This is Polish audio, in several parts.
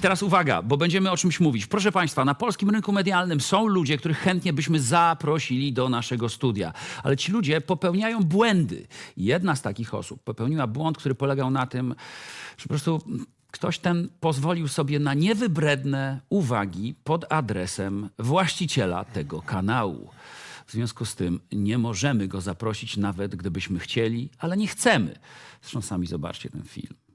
Teraz uwaga, bo będziemy o czymś mówić. Proszę Państwa, na polskim rynku medialnym są ludzie, których chętnie byśmy zaprosili do naszego studia. Ale ci ludzie popełniają błędy. Jedna z takich osób popełniła błąd, który polegał na tym, że po prostu ktoś ten pozwolił sobie na niewybredne uwagi pod adresem właściciela tego kanału. W związku z tym nie możemy go zaprosić, nawet gdybyśmy chcieli, ale nie chcemy. Zresztą sami zobaczcie ten film.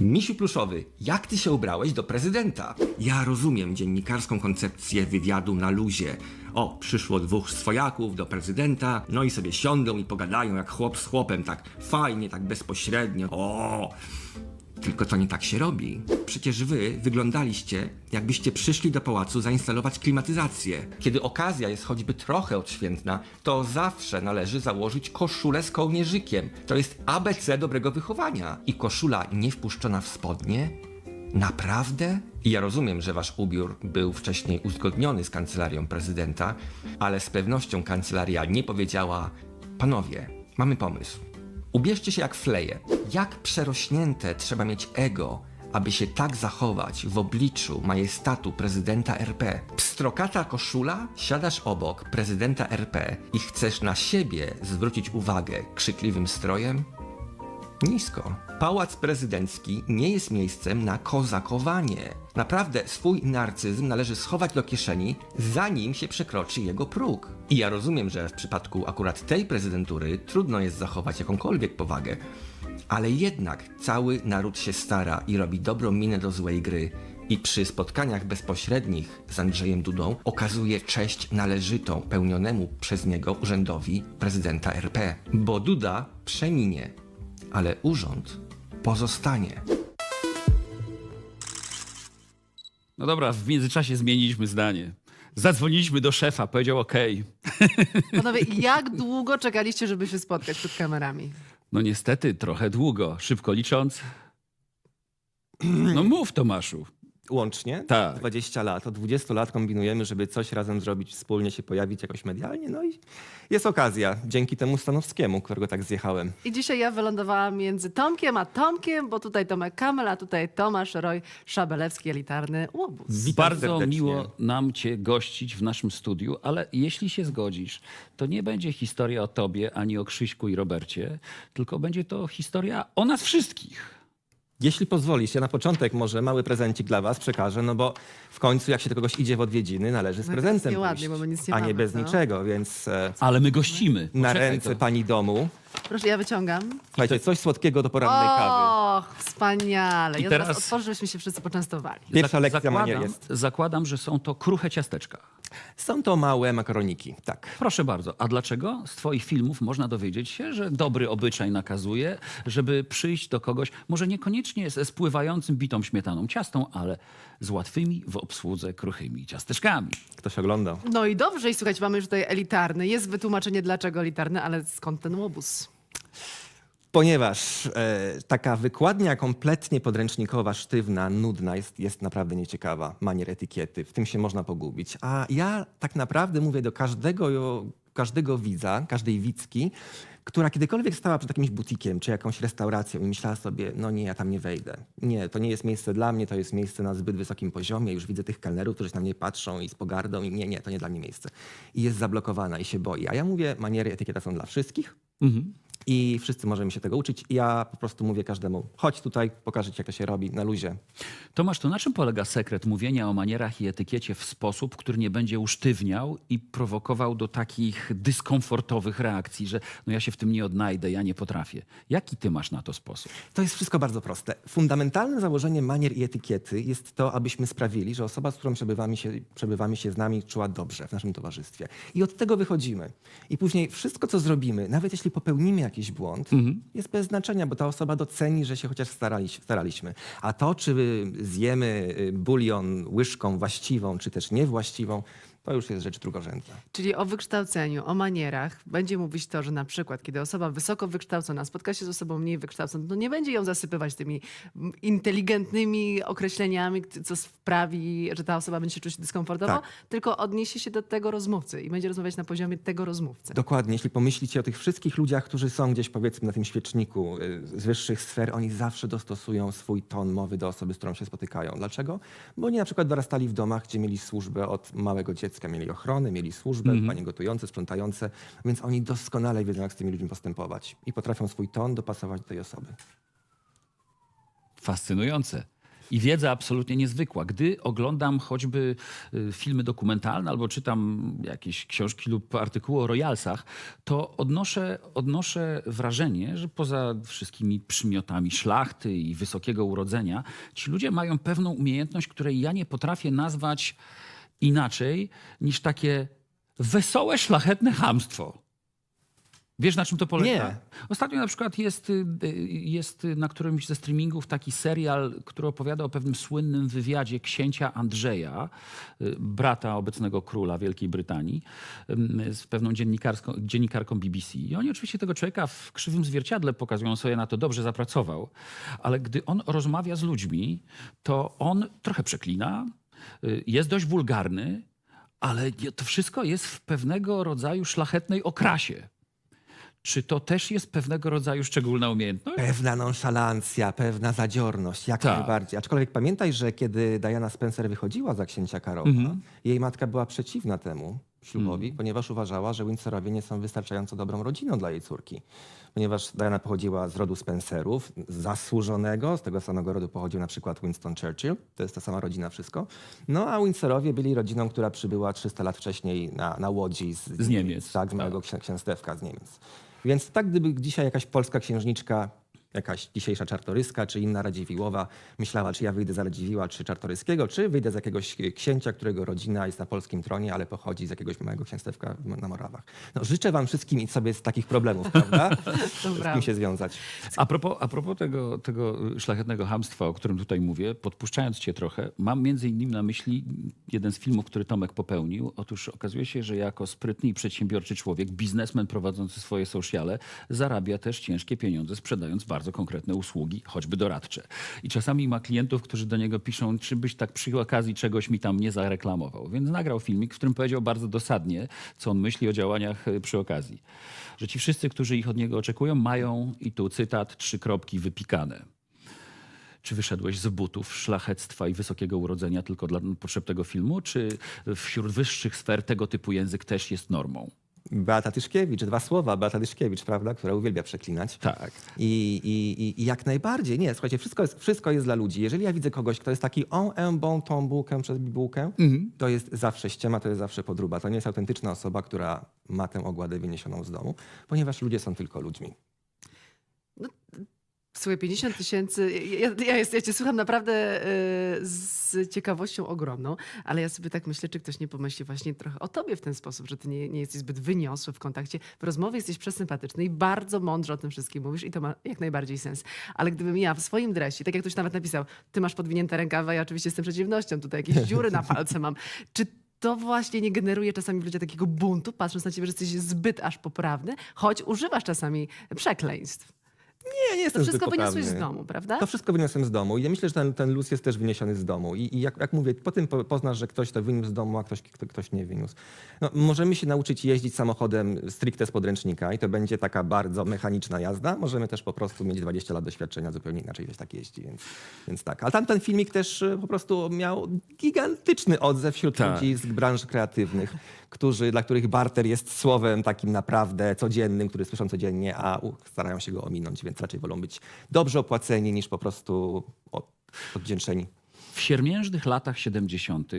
Misiu pluszowy, jak ty się ubrałeś do prezydenta? Ja rozumiem dziennikarską koncepcję wywiadu na luzie. O, przyszło dwóch swojaków do prezydenta, no i sobie siądą i pogadają jak chłop z chłopem, tak fajnie, tak bezpośrednio. O! Tylko to nie tak się robi. Przecież wy wyglądaliście, jakbyście przyszli do pałacu zainstalować klimatyzację. Kiedy okazja jest choćby trochę odświętna, to zawsze należy założyć koszulę z kołnierzykiem. To jest ABC dobrego wychowania. I koszula nie wpuszczona w spodnie? Naprawdę? I ja rozumiem, że wasz ubiór był wcześniej uzgodniony z kancelarią prezydenta, ale z pewnością kancelaria nie powiedziała: Panowie, mamy pomysł. Ubierzcie się jak fleje. Jak przerośnięte trzeba mieć ego, aby się tak zachować w obliczu majestatu prezydenta RP. Pstrokata koszula, siadasz obok prezydenta RP i chcesz na siebie zwrócić uwagę krzykliwym strojem? Nisko. Pałac prezydencki nie jest miejscem na kozakowanie. Naprawdę swój narcyzm należy schować do kieszeni, zanim się przekroczy jego próg. I ja rozumiem, że w przypadku akurat tej prezydentury trudno jest zachować jakąkolwiek powagę. Ale jednak cały naród się stara i robi dobrą minę do złej gry. I przy spotkaniach bezpośrednich z Andrzejem Dudą okazuje cześć należytą pełnionemu przez niego urzędowi prezydenta RP. Bo Duda przeminie, ale urząd pozostanie. No dobra, w międzyczasie zmieniliśmy zdanie. Zadzwoniliśmy do szefa, powiedział OK. Panowie, jak długo czekaliście, żeby się spotkać przed kamerami? No niestety, trochę długo. Szybko licząc. No mów, Tomaszu. Łącznie? Tak. 20 lat. Od 20 lat kombinujemy, żeby coś razem zrobić, wspólnie się pojawić jakoś medialnie. No i jest okazja. Dzięki temu Stanowskiemu, którego tak zjechałem. I dzisiaj ja wylądowałam między Tomkiem a Tomkiem, bo tutaj Tomek Kamel, a tutaj Tomasz Roy Szabelewski, elitarny łobuz. Witam Bardzo serdecznie. miło nam cię gościć w naszym studiu, ale jeśli się zgodzisz, to nie będzie historia o tobie, ani o Krzyśku i Robercie, tylko będzie to historia o nas wszystkich. Jeśli pozwolisz, ja na początek może mały prezencik dla was przekażę, no bo w końcu jak się do kogoś idzie w odwiedziny, należy z No to jest prezentem nieładnie, pójść, bo my nic nie a nie mamy, bez co? niczego, więc e, Ale my gościmy. na Poczekaj, ręce to- pani domu. Proszę, ja wyciągam. Słuchajcie, coś słodkiego do porannej kawy. Och, wspaniale. I Ja teraz- teraz otworzę, żebyśmy się wszyscy poczęstowali. Pierwsza lekcja zakładam, manier jest. zakładam, że są to kruche ciasteczka. Są to małe makaroniki, tak. Proszę bardzo. A dlaczego? Z Twoich filmów można dowiedzieć się, że dobry obyczaj nakazuje, żeby przyjść do kogoś, może niekoniecznie ze spływającym bitą śmietaną ciastą, ale z łatwymi w obsłudze kruchymi ciasteczkami. Ktoś oglądał. No i dobrze, i słuchajcie, mamy już tutaj elitarny. Jest wytłumaczenie, dlaczego elitarny, ale skąd ten łobuz? Ponieważ e, taka wykładnia kompletnie podręcznikowa, sztywna, nudna jest, jest naprawdę nieciekawa, manier etykiety. W tym się można pogubić. A ja tak naprawdę mówię do każdego, każdego widza, każdej widzki, która kiedykolwiek stała przed jakimś butikiem czy jakąś restauracją i myślała sobie, no nie, ja tam nie wejdę. Nie, to nie jest miejsce dla mnie, to jest miejsce na zbyt wysokim poziomie. Już widzę tych kelnerów, którzy na mnie patrzą i z pogardą i nie, nie, to nie dla mnie miejsce. I jest zablokowana i się boi. A ja mówię, maniery etykieta są dla wszystkich. I wszyscy możemy się tego uczyć. I ja po prostu mówię każdemu, chodź tutaj, pokażę ci, jak to się robi na luzie. Tomasz, to na czym polega sekret mówienia o manierach i etykiecie w sposób, który nie będzie usztywniał i prowokował do takich dyskomfortowych reakcji, że no ja się w tym nie odnajdę, ja nie potrafię. Jaki ty masz na to sposób? To jest wszystko bardzo proste. Fundamentalne założenie manier i etykiety jest to, abyśmy sprawili, że osoba, z którą przebywamy się, przebywamy się z nami, czuła dobrze w naszym towarzystwie. I od tego wychodzimy. I później wszystko, co zrobimy, nawet jeśli popełnimy jakiś błąd, jest bez znaczenia, bo ta osoba doceni, że się chociaż starali, staraliśmy. A to, czy zjemy y, bulion łyżką właściwą, czy też niewłaściwą, to już jest rzecz drugorzędna. Czyli o wykształceniu, o manierach będzie mówić to, że na przykład, kiedy osoba wysoko wykształcona spotka się z osobą mniej wykształconą, to nie będzie ją zasypywać tymi mm, inteligentnymi określeniami, co sprawi, że ta osoba będzie się czuć dyskomfortowo, Tak. tylko odniesie się do tego rozmówcy i będzie rozmawiać na poziomie tego rozmówcy. Dokładnie, jeśli pomyślicie o tych wszystkich ludziach, którzy są gdzieś powiedzmy na tym świeczniku y, z wyższych sfer, oni zawsze dostosują swój ton mowy do osoby, z którą się spotykają. Dlaczego? Bo oni na przykład dorastali w domach, gdzie mieli służbę od małego dziecka, mieli ochronę, mieli służbę, panie gotujące, sprzątające, więc oni doskonale wiedzą, jak z tymi ludźmi postępować i potrafią swój ton dopasować do tej osoby. Fascynujące. I wiedza absolutnie niezwykła. Gdy oglądam choćby y, filmy dokumentalne albo czytam jakieś książki lub artykuły o royalsach, to odnoszę, odnoszę wrażenie, że poza wszystkimi przymiotami szlachty i wysokiego urodzenia, ci ludzie mają pewną umiejętność, której ja nie potrafię nazwać inaczej niż takie wesołe, szlachetne chamstwo. Wiesz, na czym to polega? Nie. Ostatnio na przykład jest, y, y, jest na którymś ze streamingów taki serial, który opowiada o pewnym słynnym wywiadzie księcia Andrzeja, y, brata obecnego króla Wielkiej Brytanii, z pewną dziennikarską, dziennikarką BBC. I oni oczywiście tego człowieka w krzywym zwierciadle pokazują sobie na to, dobrze zapracował, ale gdy on rozmawia z ludźmi, to on trochę przeklina, jest dość wulgarny, ale to wszystko jest w pewnego rodzaju szlachetnej okrasie. Czy to też jest pewnego rodzaju szczególna umiejętność? Pewna nonszalancja, pewna zadziorność, jak Tak. najbardziej. Aczkolwiek pamiętaj, że kiedy Diana Spencer wychodziła za księcia Karola, Mhm. jej matka była przeciwna temu ślubowi, ponieważ uważała, że Windsorowie nie są wystarczająco dobrą rodziną dla jej córki. Ponieważ Diana pochodziła z rodu Spencerów, zasłużonego, z tego samego rodu pochodził na przykład Winston Churchill, to jest ta sama rodzina, wszystko. No a Windsorowie byli rodziną, która przybyła 300 lat wcześniej na, na łodzi z, Z Niemiec, Tak, z małego księ- księstewka z Niemiec. Więc tak gdyby dzisiaj jakaś polska księżniczka, jakaś dzisiejsza czartoryska, czy inna Radziwiłowa myślała, czy ja wyjdę za Radziwiła, czy czartoryskiego, czy wyjdę z jakiegoś księcia, którego rodzina jest na polskim tronie, ale pochodzi z jakiegoś małego księstewka na Morawach. No, życzę wam wszystkim mieć sobie z takich problemów, prawda? z kim się związać. A propos, a propos tego, tego szlachetnego hamstwa, o którym tutaj mówię, podpuszczając cię trochę, mam między innymi na myśli jeden z filmów, który Tomek popełnił. Otóż okazuje się, że jako sprytny i przedsiębiorczy człowiek, biznesmen prowadzący swoje sociale, zarabia też ciężkie pieniądze, sprzedając bardzo konkretne usługi, choćby doradcze. I czasami ma klientów, którzy do niego piszą, czy byś tak przy okazji czegoś mi tam nie zareklamował. Więc nagrał filmik, w którym powiedział bardzo dosadnie, co on myśli o działaniach y, przy okazji. Że ci wszyscy, którzy ich od niego oczekują, mają, i tu cytat, trzy kropki wypikane. Czy wyszedłeś z butów szlachectwa i wysokiego urodzenia tylko dla potrzeb tego filmu, czy wśród wyższych sfer tego typu język też jest normą? Beata Tyszkiewicz, dwa słowa, Beata Tyszkiewicz, prawda, która uwielbia przeklinać. Tak. I, i, i- jak najbardziej. Nie, słuchajcie, wszystko jest, wszystko jest dla ludzi. Jeżeli ja widzę kogoś, kto jest taki on, un, bon, tą bułkę przez bibułkę, to jest zawsze ściema, to jest zawsze podruba. To nie jest autentyczna osoba, która ma tę ogładę wyniesioną z domu, ponieważ ludzie są tylko ludźmi. Słuchaj, 50 tysięcy. Ja, ja, jest, ja cię słucham naprawdę y, z ciekawością ogromną, ale ja sobie tak myślę, czy ktoś nie pomyśli właśnie trochę o tobie w ten sposób, że ty nie, nie jesteś zbyt wyniosły w kontakcie. W rozmowie jesteś przesympatyczny i bardzo mądrze o tym wszystkim mówisz i to ma jak najbardziej sens. Ale gdybym ja w swoim dresie, tak jak ktoś nawet napisał, ty masz podwinięte rękawy, a ja oczywiście jestem przeciwnością, tutaj jakieś dziury na palce mam. Czy to właśnie nie generuje czasami w ludziach takiego buntu, patrząc na ciebie, że jesteś zbyt aż poprawny, choć używasz czasami przekleństw. Nie, nie To jestem wszystko zbyt wyniosłeś z domu, prawda? To wszystko wyniosłem z domu i ja myślę, że ten, ten luz jest też wyniesiony z domu. I, i jak, jak mówię, po tym po- poznasz, że ktoś to wyniósł z domu, a ktoś, kto, ktoś nie wyniósł. No, możemy się nauczyć jeździć samochodem stricte z podręcznika i to będzie taka bardzo mechaniczna jazda. Możemy też po prostu mieć 20 lat doświadczenia, zupełnie inaczej się tak jeździ, więc, więc tak. Ale tamten filmik też e, po prostu miał gigantyczny odzew wśród Tak. ludzi z branż kreatywnych, którzy, dla których barter jest słowem takim naprawdę codziennym, który słyszą codziennie, a u, starają się go ominąć, więc raczej wolą być dobrze opłaceni niż po prostu o- oddzięczeni. W siermiężnych latach 70.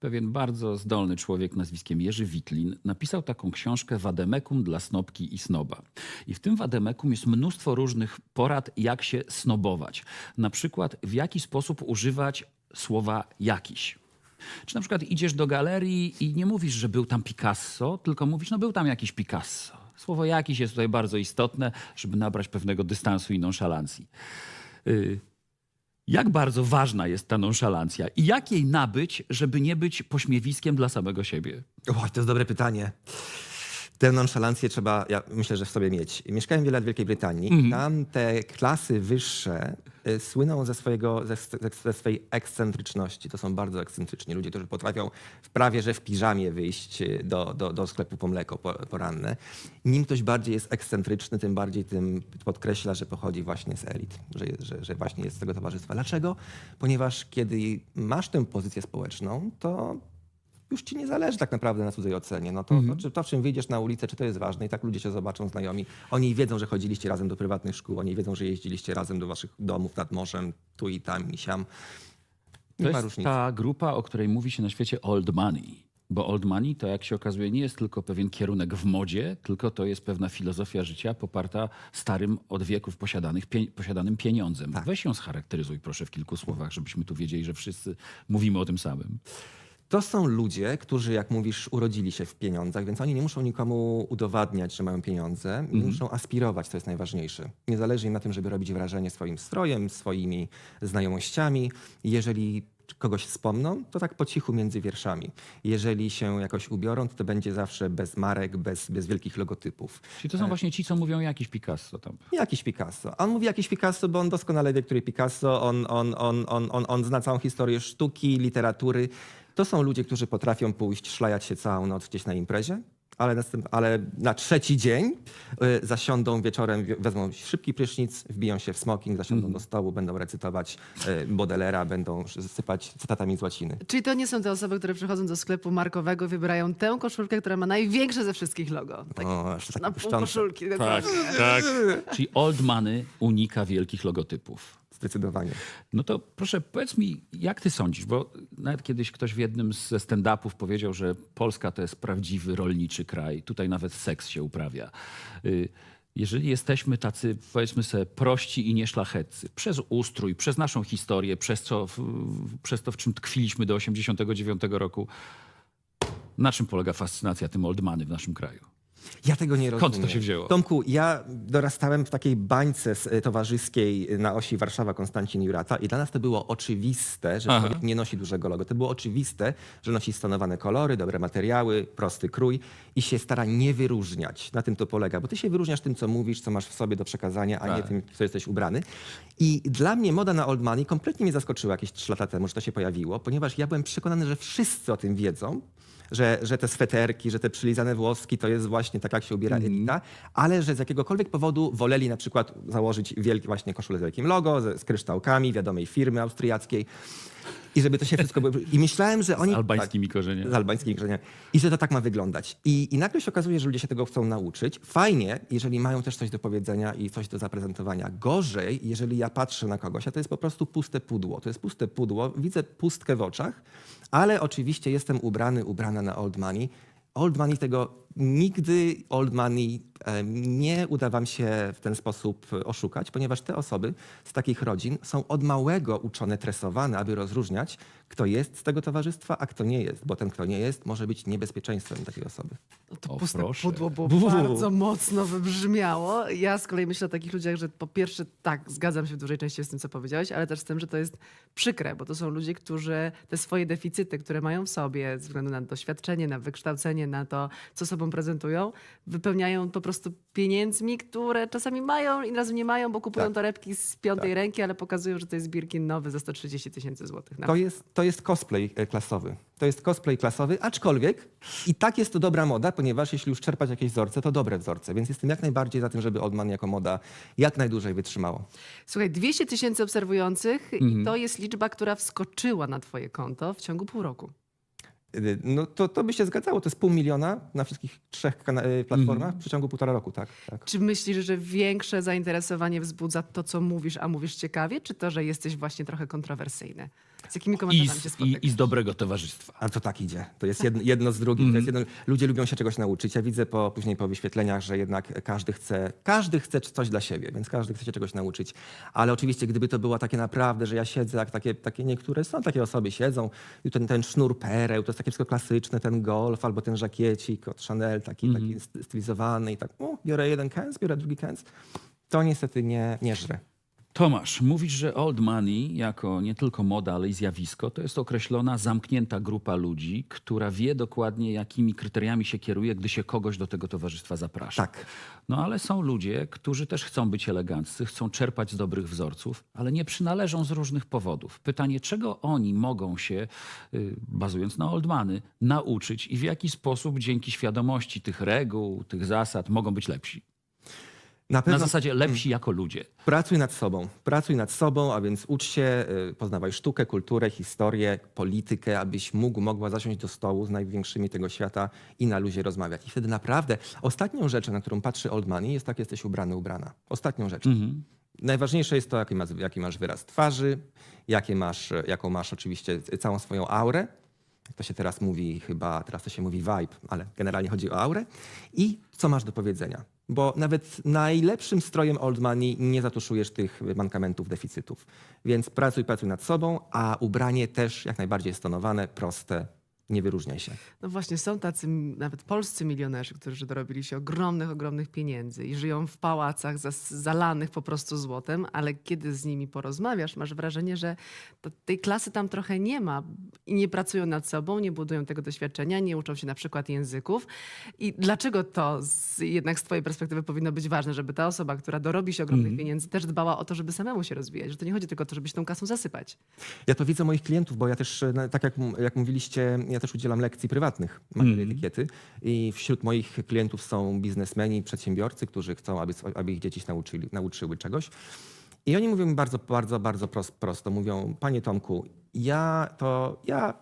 pewien bardzo zdolny człowiek nazwiskiem Jerzy Witlin napisał taką książkę Wademekum dla snobki i snoba. I w tym Wademekum jest mnóstwo różnych porad, jak się snobować. Na przykład w jaki sposób używać słowa jakiś. Czy na przykład idziesz do galerii i nie mówisz, że był tam Picasso, tylko mówisz, no był tam jakiś Picasso. Słowo jakiś jest tutaj bardzo istotne, żeby nabrać pewnego dystansu i nonszalancji. Y, Jak bardzo ważna jest ta nonszalancja i jak jej nabyć, żeby nie być pośmiewiskiem dla samego siebie? O, to jest dobre pytanie. Tę nonszalancję trzeba, ja myślę, że w sobie mieć. Mieszkałem wiele lat w Wielkiej Brytanii. Tam te klasy wyższe y, słyną ze, swojego, ze, ze, ze swojej ekscentryczności. To są bardzo ekscentryczni ludzie, którzy potrafią w prawie, że w piżamie wyjść y, do, do, do sklepu po mleko po, poranne. Nim ktoś bardziej jest ekscentryczny, tym bardziej tym podkreśla, że pochodzi właśnie z elit, że, że, że właśnie jest z tego towarzystwa. Dlaczego? Ponieważ kiedy masz tę pozycję społeczną, to już ci nie zależy tak naprawdę na cudzej ocenie. No to, to, czy, to, czym wyjdziesz na ulicę, czy to jest ważne i tak ludzie się zobaczą, znajomi. Oni wiedzą, że chodziliście razem do prywatnych szkół, oni wiedzą, że jeździliście razem do waszych domów nad morzem, tu i tam i siam. Nie To jest ta grupa, o której mówi się na świecie old money. Bo old money to, jak się okazuje, nie jest tylko pewien kierunek w modzie, tylko to jest pewna filozofia życia poparta starym od wieków posiadanych, pie, posiadanym pieniądzem. Tak. Weź ją scharakteryzuj proszę w kilku słowach, żebyśmy tu wiedzieli, że wszyscy mówimy o tym samym. To są ludzie, którzy, jak mówisz, urodzili się w pieniądzach, więc oni nie muszą nikomu udowadniać, że mają pieniądze. Nie muszą aspirować, to jest najważniejsze. Nie zależy im na tym, żeby robić wrażenie swoim strojem, swoimi znajomościami. Jeżeli kogoś wspomną, to tak po cichu między wierszami. Jeżeli się jakoś ubiorą, to to będzie zawsze bez marek, bez, bez wielkich logotypów. Czyli to są właśnie ci, co mówią jakiś Picasso tam. Jakiś Picasso. On mówi jakiś Picasso, bo on doskonale wie, który Picasso. On, on, on, on, on, on zna całą historię sztuki, literatury. To są ludzie, którzy potrafią pójść, szlajać się całą noc gdzieś na imprezie, ale, następ, ale na trzeci dzień y, zasiądą wieczorem, wi- wezmą szybki prysznic, wbiją się w smoking, zasiądą do stołu, będą recytować y, Baudelaire'a, będą sypać cytatami z łaciny. Czyli to nie są te osoby, które przychodzą do sklepu markowego, wybierają tę koszulkę, która ma największe ze wszystkich logo. Tak, O, takie na pół koszulki. dokładnie. tak. Czyli old money unika wielkich logotypów. Zdecydowanie. No to proszę, powiedz mi, jak ty sądzisz, bo nawet kiedyś ktoś w jednym ze stand-upów powiedział, że Polska to jest prawdziwy rolniczy kraj. Tutaj nawet seks się uprawia. Y, Jeżeli jesteśmy tacy, powiedzmy sobie, prości i nieszlachetcy, przez ustrój, przez naszą historię, przez, co, przez to, w czym tkwiliśmy do 89 roku, na czym polega fascynacja tym old money w naszym kraju? Ja tego nie rozumiem. Skąd to się wzięło? Tomku, ja dorastałem w takiej bańce s- towarzyskiej na osi Warszawa-Konstancin-Jurata i dla nas to było oczywiste, że Aha. człowiek nie nosi dużego logo. To było oczywiste, że nosi stonowane kolory, dobre materiały, prosty krój i się stara nie wyróżniać. Na tym to polega, bo ty się wyróżniasz tym, co mówisz, co masz w sobie do przekazania, a nie Tak. tym, co jesteś ubrany. I dla mnie moda na old money kompletnie mnie zaskoczyła jakieś trzy lata temu, że to się pojawiło, ponieważ ja byłem przekonany, że wszyscy o tym wiedzą, że, że te sweterki, że te przylizane włoski to jest właśnie tak, jak się ubiera elita, ale że z jakiegokolwiek powodu woleli na przykład założyć wielki właśnie koszulę z wielkim logo, z, z kryształkami, wiadomej firmy austriackiej. I żeby to się wszystko... I myślałem, że oni... Z albańskimi korzeniami. Z albańskimi korzeniami. I że to tak ma wyglądać. I, I nagle się okazuje, że ludzie się tego chcą nauczyć. Fajnie, jeżeli mają też coś do powiedzenia i coś do zaprezentowania. Gorzej, jeżeli ja patrzę na kogoś, a to jest po prostu puste pudło. To jest puste pudło, widzę pustkę w oczach, ale oczywiście jestem ubrany, ubrana na old money. Old money tego nigdy old money nie uda wam się w ten sposób e, oszukać, ponieważ te osoby z takich rodzin są od małego uczone, tresowane, aby rozróżniać, kto jest z tego towarzystwa, a kto nie jest, bo ten, kto nie jest, może być niebezpieczeństwem takiej osoby. No to O, puste proszę. pudło było Buu. bardzo mocno wybrzmiało. Ja z kolei myślę o takich ludziach, że po pierwsze tak, zgadzam się w dużej części z tym, co powiedziałeś, ale też z tym, że to jest przykre, bo to są ludzie, którzy te swoje deficyty, które mają w sobie, ze względu na doświadczenie, na wykształcenie, na to, co sobą prezentują, wypełniają po prostu pieniędzmi, które czasami mają i razem nie mają, bo kupują Tak. torebki z piątej ręki, ale pokazują, że to jest Birkin nowy za 130 tysięcy złotych. To jest, to jest cosplay e, klasowy. To jest cosplay klasowy, aczkolwiek i tak jest to dobra moda, ponieważ jeśli już czerpać jakieś wzorce, to dobre wzorce. Więc jestem jak najbardziej za tym, żeby Old Man jako moda jak najdłużej wytrzymało. Słuchaj, 200 tysięcy obserwujących i Mhm. to jest liczba, która wskoczyła na twoje konto w ciągu pół roku. Y, No to, to by się zgadzało. To jest pół miliona na wszystkich trzech kana- y, platformach w przeciągu półtora roku, tak. tak. Czy myślisz, że większe zainteresowanie wzbudza to, co mówisz, a mówisz ciekawie, czy to, że jesteś właśnie trochę kontrowersyjny? Z jakimi I komentarzami się z, spotykasz? i, I z dobrego towarzystwa. A to tak idzie. To jest jedno, jedno z drugim. To jest jedno, ludzie lubią się czegoś nauczyć. Ja widzę po, później po wyświetleniach, że jednak każdy chce, każdy chce coś dla siebie, więc każdy chce się czegoś nauczyć. Ale oczywiście, gdyby to było takie naprawdę, że ja siedzę, jak takie, takie niektóre są takie osoby siedzą, i ten, ten sznur pereł, to jest takie wszystko klasyczne, ten golf albo ten żakiecik od Chanel, taki, taki st- stylizowany i tak, o, biorę jeden kęs, biorę drugi kęs. To niestety nie, nie żre. Tomasz, mówisz, że old money jako nie tylko moda, ale i zjawisko to jest określona, zamknięta grupa ludzi, która wie dokładnie, jakimi kryteriami się kieruje, gdy się kogoś do tego towarzystwa zaprasza. Tak. No ale są ludzie, którzy też chcą być eleganccy, chcą czerpać z dobrych wzorców, ale nie przynależą z różnych powodów. Pytanie, czego oni mogą się, y, bazując na oldmany, nauczyć i w jaki sposób dzięki świadomości tych reguł, tych zasad mogą być lepsi? Na Na pewno zasadzie lepsi jako ludzie. pracuj nad sobą. Pracuj nad sobą, a więc ucz się, y, poznawaj sztukę, kulturę, historię, politykę, abyś mógł, mogła zasiąść do stołu z największymi tego świata i na luzie rozmawiać. I wtedy naprawdę ostatnią rzeczą, na którą patrzy old money, jest tak, jesteś ubrany, ubrana. Ostatnią rzeczą. Najważniejsze jest to, jaki masz, jaki masz wyraz twarzy, jakie masz, jaką masz oczywiście całą swoją aurę. To się teraz mówi chyba, teraz to się mówi vibe, ale generalnie chodzi o aurę. I co masz do powiedzenia. Bo nawet najlepszym strojem old money nie zatuszujesz tych mankamentów, deficytów. Więc pracuj, pracuj nad sobą, a ubranie też jak najbardziej jest tonowane, proste, nie wyróżniaj się. No właśnie, są tacy nawet polscy milionerzy, którzy dorobili się ogromnych, ogromnych pieniędzy i żyją w pałacach zalanych po prostu złotem, ale kiedy z nimi porozmawiasz, masz wrażenie, że tej klasy tam trochę nie ma i nie pracują nad sobą, nie budują tego doświadczenia, nie uczą się na przykład języków. I dlaczego to z, jednak z twojej perspektywy powinno być ważne, żeby ta osoba, która dorobi się ogromnych pieniędzy, też dbała o to, żeby samemu się rozwijać, że to nie chodzi tylko o to, żeby się tą kasą zasypać. Ja to widzę moich klientów, bo ja też, e, tak jak, jak mówiliście, ja też udzielam lekcji prywatnych maniery etykiety i wśród moich klientów są biznesmeni, przedsiębiorcy, którzy chcą, aby, aby ich dzieci nauczyli, nauczyły czegoś. I oni mówią mi bardzo, bardzo, bardzo pros- prosto. Mówią, panie Tomku, ja to, ja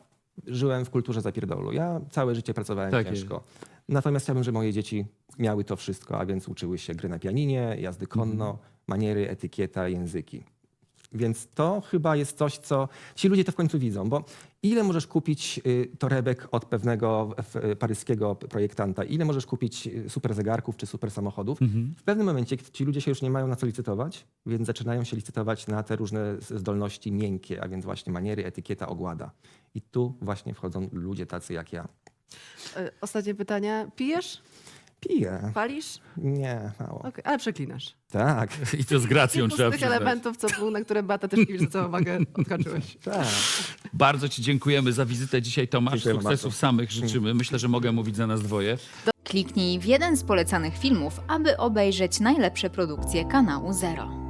żyłem w kulturze zapierdolu. Ja całe życie pracowałem Tak ciężko. Natomiast chciałbym, żeby moje dzieci miały to wszystko, a więc uczyły się gry na pianinie, jazdy konno, maniery, etykieta, języki. Więc to chyba jest coś, co ci ludzie to w końcu widzą, bo ile możesz kupić y, torebek od pewnego y, paryskiego projektanta, ile możesz kupić y, super zegarków czy super samochodów. W pewnym momencie ci ludzie się już nie mają na co licytować, więc zaczynają się licytować na te różne zdolności miękkie, a więc właśnie maniery, etykieta, ogłada. I tu właśnie wchodzą ludzie tacy jak ja. E, Ostatnie pytania. Pijesz? Piję. Palisz? Nie, mało. Okej, ale przeklinasz. Tak, I to z gracją Kilku trzeba z tych przyznać. elementów, co był, na które Bata Tyszkiewicz zwracała uwagę, odhaczyłeś. tak. Bardzo Ci dziękujemy za wizytę dzisiaj, Tomasz. Dziękujemy Sukcesów bardzo. samych życzymy. Myślę, że mogę mówić za nas dwoje. Kliknij w jeden z polecanych filmów, aby obejrzeć najlepsze produkcje kanału Zero.